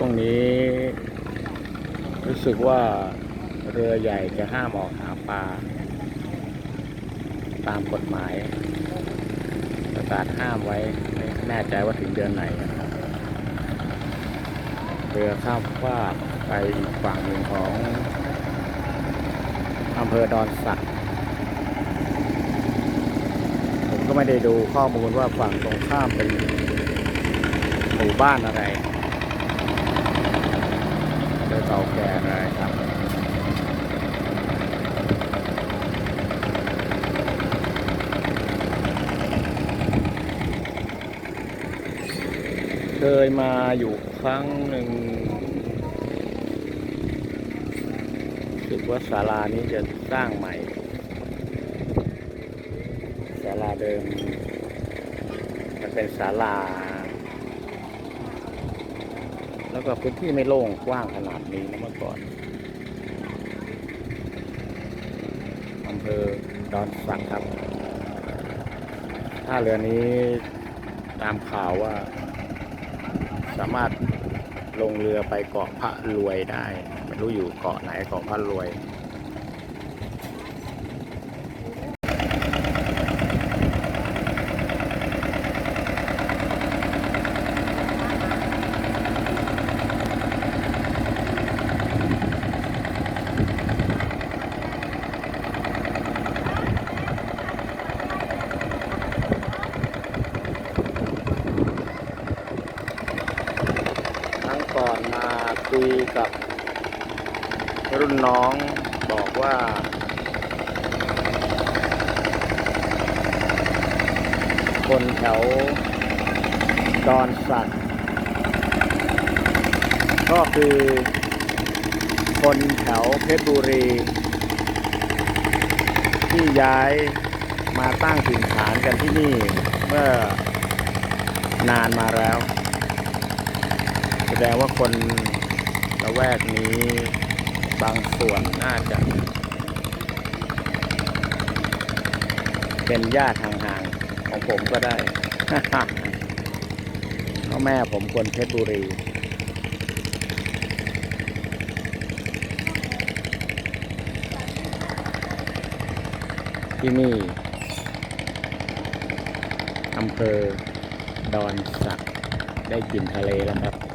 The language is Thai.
วงนี้ รู้สึกว่าเรือใหญ่จะห้ามออกหาปลา ตามกฎหมายประกาศห้ามไว้ไม่แน่ใจว่าถึงเดือนไหนนะครับเรือข้ามฟากไปอีกฝั่งหนึ่งของอำเภอดอนสักผมก็ไม่ได้ดูข้อมูลว่าฝั่งตรงข้ามเป็นหมู่บ้านอะไร เก่าแก่อะไรครับเคยมาอยู่ครั้งหนึ่งรู้สึกว่าศาลานี้จะสร้างใหม่ศาลาเดิม มันเป็นศาลา แล้วก็พื้นที่ไม่โล่งกว้างขนาดนี้นะเมื่อก่อนอำเภอดอนสักครับท่าเรือนี้ตามข่าวว่า สามารถลงเรือไปเกาะพระรวยได้ไม่รู้อยู่เกาะไหนเกาะพระรวย ครั้งก่อนมา คุยกับรุ่นน้องบอกว่าคนแถวดอนสัตว์ ก็คือคนแถวเพชรบุรี ที่ย้ายมาตั้งถิ่นฐานกันที่นี่เมื่อนานมาแล้ว แสดงว่าคน วกนี้บางส่วนน่าจะ เป็นญาติห่างๆ ของผมก็ได้พราแม่ผมคนเพชรบุรีที่นี่อำเภอดอนสักได้กลิ่นทะเลแล้วครับ